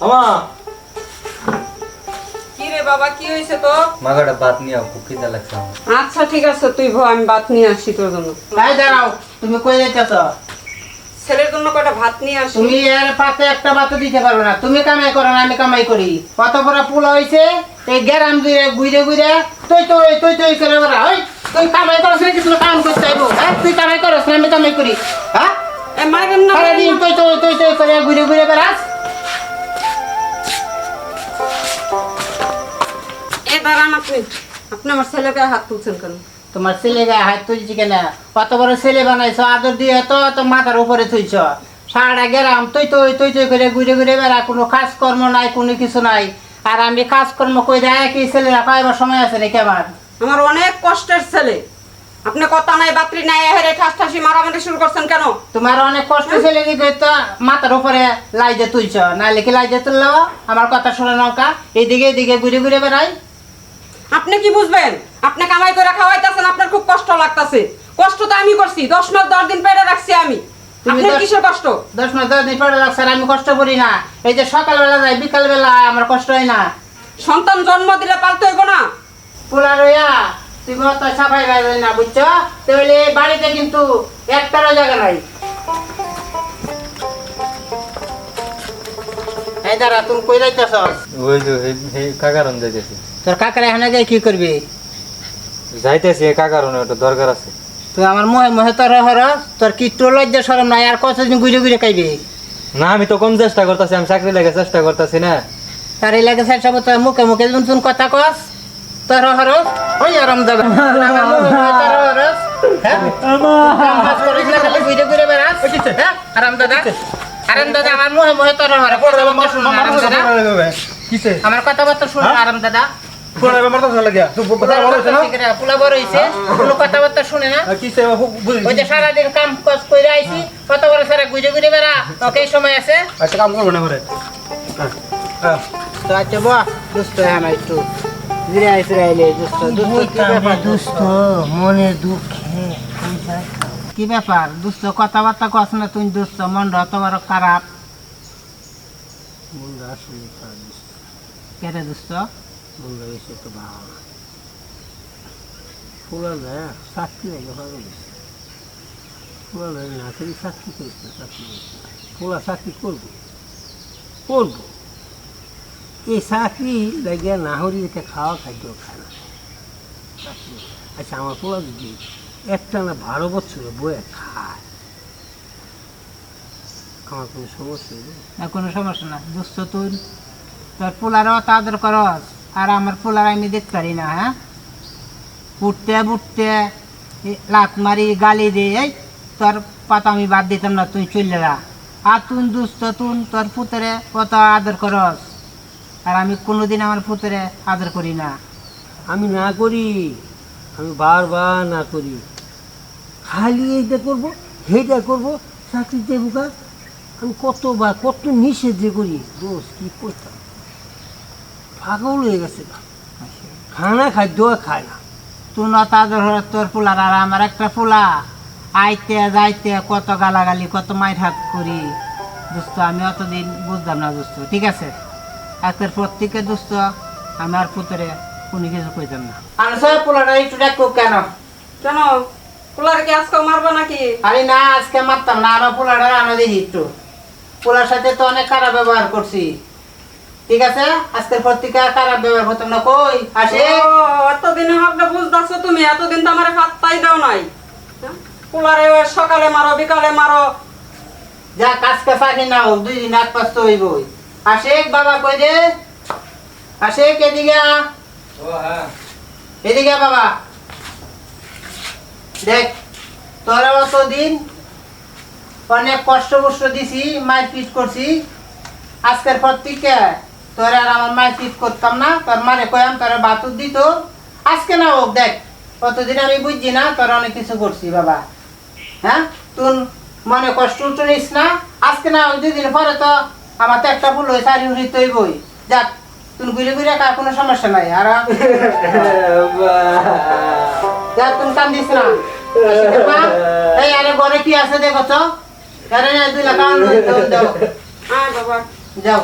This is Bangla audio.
আমা কি রে বাবা কি হয়েছে তো মাগাটা ভাত নিয়ে খুব খিদা লাগছে আচ্ছা ঠিক আছে তুই ভো আমি ভাত নিয়ে আসি তোর জন্য। ভাই দাঁড়াও তুমি কই যাইতেছ? ছেলের জন্য কটা ভাত নিয়ে আসি? তুমি এর পাতে একটা ভাতও দিতে পারবে না। তুমি কামাই করো না আমি কামাই করি। কত বড় পোলা হইছে এই গ্যারাম দিয়ে ঘুরে ঘুরে তুই তো তুই তুই করে বেড়া তুই কামাই করছ না কিছু কাম করতে চাইব হ্যাঁ তুই কামাই করছ না আমি কামাই করি। হ্যাঁ? এ মারেন না তুই তুই তুই তুই করে ঘুরে ঘুরে বেড়াস। দাঁড়ান আপনি। আপনি আমার ছেলেকে হাত তুলছেন কেন? তোমার ছেলে গায়ে হাত তুলছি কেন? কত বড় ছেলে বানাইছো? আদর দিয়ে তো তো মাথার উপরে থুইছ। সারাটা গেরাম তুই তুই তুই তুই করে ঘুরে ঘুরে বেড়া কোনো কাজকর্ম নাই কোনো কিছু নাই। আর আমি কাজকর্ম কই দেয় কি ছেলেরা পাইবার সময় আছে নাকি আমার? আমার অনেক কষ্টের ছেলে। আপনি কথা নাই বাতরি নাই হেরে ঠাস ঠাসি মারামারি শুরু করছেন কেন? তোমার অনেক কষ্ট ছেলে কি তো মাথার উপরে লাইজে তুলছ নাইলে কি লাইজে তুললো? আমার কথা শুনে নৌকা। এইদিকে এদিকে ঘুরে ঘুরে বেড়াই। আপনি কি বুঝবেন? আপনি কামাই করে খাওয়াইতেছেন আপনার খুব কষ্ট লাগতাছে। কষ্ট তো আমি করছি দশ মাস দশ দিন পেটে রাখছি আমি। আপনার কিসের কষ্ট? দশ মাস দশ দিন আর আমি কষ্ট করি না। এই যে সকালবেলা যাই বিকালবেলা আমার কষ্ট হয় না। সন্তান জন্ম দিলে পালতে হইব না। পোলা রইয়া তুমি অত সাফাই গাইবে না বুঝছ? তাহলে বাড়িতে কিন্তু এক একটারও জায়গা নাই। এই দাঁড়া তুমি কই যাইতেছ ওই যে এই কাকারন যাইতেছি। তোর কাকার এখানে যাই কি করবি? যাইতেছি এই কাকারনে ওটা দরকার আছে। তুই আমার মোহে মোহে তোর হরস তোর কি তোর লজ্জা সরম নাই আর কতদিন ঘুরে ঘুরে খাইবি? না আমি তো কম চেষ্টা করতেছি আমি চাকরি লেগে চেষ্টা করতেছি না। তার এই লাগে স্যার সব তোর মুখে মুখে যখন তুই কথা কস তোর হরস ওই আরাম দাদা আমার মোহে মোহে তোর হরস হ্যাঁ? কাম কাজ করিস না খালি ঘুরে ঘুরে বেড়াস হ্যাঁ? আরাম দাদা আরাম দাদা আমার মোহে মোহে তোর হরস কথাবার্তা শুনো আরাম দাদা কিসে? আমার কথাবার্তা শুনো আরাম দাদা সারাদিন কাম কাজ করে আইছি কত বড় সারা ঘুরে ঘুরে বেড়া ওকে সময় আছে। আচ্ছা কাম করব না হ্যাঁ হ্যাঁ। আচ্ছা দুষ্ট। হ্যাঁ একটু মনে দুঃখে কি ব্যাপার? দুষ্ট কথাবার্তা কস না তুই দুষ্ট। মনটা বড় খারাপ। কেটে দুষ্ট? দেয় চাকরি লাগে ভালো গেছে ফুলা দেয় না করি চাকরি চাকরি করব। এই হলে খাওয়া খাদ্য খায় না। আচ্ছা আমার পোলা যদি একটা না বারো বছর বয়ে খায়, আমার কোনো সমস্যা না কোনো সমস্যা না দুষ্ট তুই। তোর পোলারও অত আদর করস আর আমার পোলার আমি দেখতে পারি না হ্যাঁ? উঠতে উঠতে লাত মারি, গালি দিয়ে তোর পাতা আমি বাদ দিতাম না, তুই চলে যা। আর তুই দুষ্ট তুন, তোর পুতরে কত আদর করস। আর আমি কোনোদিন আমার পুতরে আদর করি না। আমি না করি, আমি বারবার না করি। খালি এইটা করব, সেইটা করব চাকরি দেবো আমি কতবার, কত নিষেধ যে করি। দোষ কি করতাম পাগল হয়ে গেছে না খানা খাদ্য খায় না। তুই নত আদর হর তোর পোলার আর আমার একটা পোলা। আইতে যাইতে কত গালাগালি কত মাইর হাত করি। দুস্থ আমি অতদিন বুঝতাম না দুস্থ ঠিক আছে? আজকের প্রত্যেকে দুস্থ আমার পুতরে কোনো কিছু কইতাম না। আনসা পোলাটা একটু দেখো কেন? কেন? পোলার কি আজকে মারবো নাকি? আরে না আজকে মারতাম না আমার পোলাটা আনো দেখি একটু। পোলার সাথে তো অনেক খারাপ ব্যবহার করছি। ঠিক আছে? আজকের প্রত্যেকে আর খারাপ ব্যবহার করতাম না। কই? আসে। ও, এতদিনে আপনি বুঝতেছো তুমি এতদিন তো আমার হাতটাই দাও নাই। হ্যাঁ? পোলারে ওই সকালে মারো বিকালে মারো। যা কাজ কাজ আগে না দুই দিন এক পাঁচ তো হইবই। আশেক বাবা কই দে আশেক এদিকে হ্যাঁ। এদিকে বাবা। দেখ তোরা অতদিন অনেক কষ্ট কষ্ট দিছি মার পিট করছি। আজকের পর থেকে তোর আর আমার মার পিট করতাম না তোর মারে কয়াম তোর বাতুর দিত। আজকে না হোক দেখ কতদিন আমি বুঝছি না তোর অনেক কিছু করছি বাবা। হ্যাঁ? তুই মনে কষ্ট উঠে নিস না। আজকে না দুদিন পরে তো আমার তো একটা ভুল হয়েছে আর উড়ি তৈব যাক তুই ঘুরে ঘুরে কার কোনো সমস্যা নাই আর যাক তুমি কান্দিস না। এই আরে ঘরে কি আছে দেখো তো? আরে দুই লাখ। যাও।